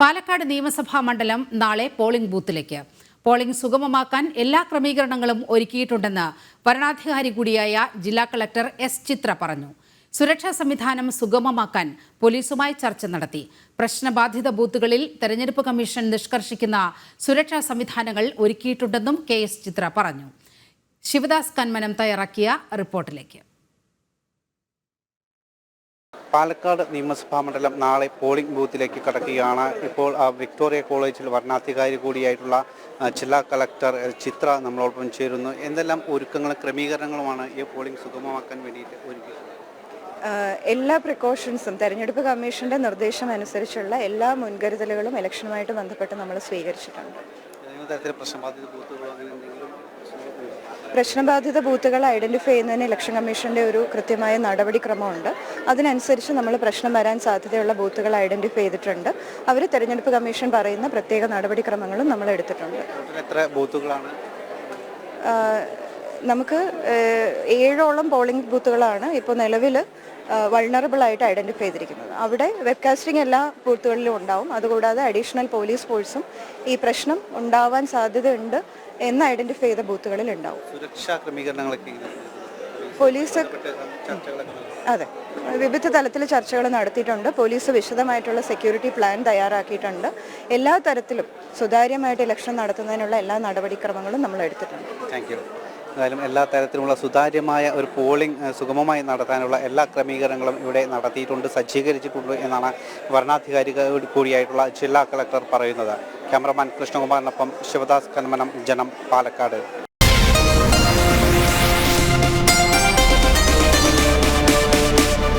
പാലക്കാട് നിയമസഭാ മണ്ഡലം നാളെ പോളിംഗ് ബൂത്തിലേക്ക്. പോളിംഗ് സുഗമമാക്കാൻ എല്ലാ ക്രമീകരണങ്ങളും ഒരുക്കിയിട്ടുണ്ടെന്ന് വരണാധികാരി കൂടിയായ ജില്ലാ കളക്ടർ എസ് ചിത്ര പറഞ്ഞു. സുരക്ഷാ സംവിധാനം സുഗമമാക്കാൻ പോലീസുമായി ചർച്ച നടത്തി. പ്രശ്നബാധിത ബൂത്തുകളിൽ തെരഞ്ഞെടുപ്പ് കമ്മീഷൻ നിഷ്കർഷിക്കുന്ന സുരക്ഷാ സംവിധാനങ്ങൾ ഒരുക്കിയിട്ടുണ്ടെന്നും കെ എസ് ചിത്ര പറഞ്ഞു. ശിവദാസ് കന്മനം തയ്യാറാക്കിയ റിപ്പോർട്ടിലേക്ക്. പാലക്കാട് നിയമസഭാ മണ്ഡലം നാളെ പോളിംഗ് ബൂത്തിലേക്ക് കടക്കുകയാണ്. ഇപ്പോൾ ആ, വിക്ടോറിയ കോളേജിൽ വരണാധികാരി കൂടിയായിട്ടുള്ള ജില്ലാ കളക്ടർ ചിത്ര നമ്മളോടൊപ്പം ചേരുന്നു. എന്തെല്ലാം ഒരുക്കങ്ങളും ക്രമീകരണങ്ങളുമാണ് ഈ പോളിംഗ് സുഗമമാക്കാൻ വേണ്ടിയിട്ട് ഒരുക്കിയത്? എല്ലാ പ്രിക്കോഷൻസും തെരഞ്ഞെടുപ്പ് കമ്മീഷന്റെ നിർദ്ദേശം അനുസരിച്ചുള്ള എല്ലാ മുൻകരുതലുകളും ഇലക്ഷനുമായിട്ട് ബന്ധപ്പെട്ട് നമ്മൾ സ്വീകരിച്ചിട്ടുണ്ട്. പ്രശ്നബാധിത ബൂത്തുകളോ അങ്ങനെ എന്തെങ്കിലും? പ്രശ്നബാധിത ബൂത്തുകൾ ഐഡന്റിഫൈ ചെയ്യുന്നതിന് ഇലക്ഷൻ കമ്മീഷന്റെ ഒരു കൃത്യമായ നടപടിക്രമമുണ്ട്. അതിനനുസരിച്ച് നമ്മൾ പ്രശ്നം വരാൻ സാധ്യതയുള്ള ബൂത്തുകൾ ഐഡന്റിഫൈ ചെയ്തിട്ടുണ്ട്. അവർ തെരഞ്ഞെടുപ്പ് കമ്മീഷൻ പറയുന്ന പ്രത്യേക നടപടിക്രമങ്ങളും നമ്മൾ എടുത്തിട്ടുണ്ട്. എത്ര ബൂത്തുകളാണ്? നമുക്ക് ഏഴോളം പോളിംഗ് ബൂത്തുകളാണ് ഇപ്പോൾ നിലവിൽ വൾണറബിൾ ആയിട്ട് ഐഡന്റിഫൈ ചെയ്തിരിക്കുന്നത്. അവിടെ വെബ്കാസ്റ്റിംഗ് എല്ലാ ബൂത്തുകളിലും ഉണ്ടാവും. അതുകൂടാതെ അഡീഷണൽ പോലീസ് ഫോഴ്സും ഈ പ്രശ്നം ഉണ്ടാവാൻ സാധ്യതയുണ്ട് എന്ന് ഐഡന്റിഫൈ ചെയ്ത ബൂത്തുകളിൽ ഉണ്ടാവും. സുരക്ഷാ ക്രമീകരണങ്ങളൊക്കെ പോലീസ് അതെ. വിവിധ തലത്തിൽ ചർച്ചകൾ നടത്തിയിട്ടുണ്ട്. പോലീസ് വിശദമായിട്ടുള്ള സെക്യൂരിറ്റി പ്ലാൻ തയ്യാറാക്കിയിട്ടുണ്ട്. എല്ലാ തരത്തിലും സുതാര്യമായിട്ട് ഇലക്ഷൻ നടത്തുന്നതിനുള്ള എല്ലാ നടപടിക്രമങ്ങളും നമ്മൾ എടുത്തിട്ടുണ്ട്. താങ്ക് എന്തായാലും എല്ലാ തരത്തിലുമുള്ള സുതാര്യമായ ഒരു പോളിംഗ് സുഗമമായി നടത്താനുള്ള എല്ലാ ക്രമീകരണങ്ങളും ഇവിടെ നടത്തിയിട്ടുണ്ട് സജ്ജീകരിച്ചിട്ടുണ്ട് എന്നാണ് വരണാധികാരി കൂടിയായിട്ടുള്ള ജില്ലാ കളക്ടർ പറയുന്നത്. ക്യാമറമാൻ കൃഷ്ണകുമാറിനൊപ്പം ശിവദാസ് കന്മനം ജനം പാലക്കാട്.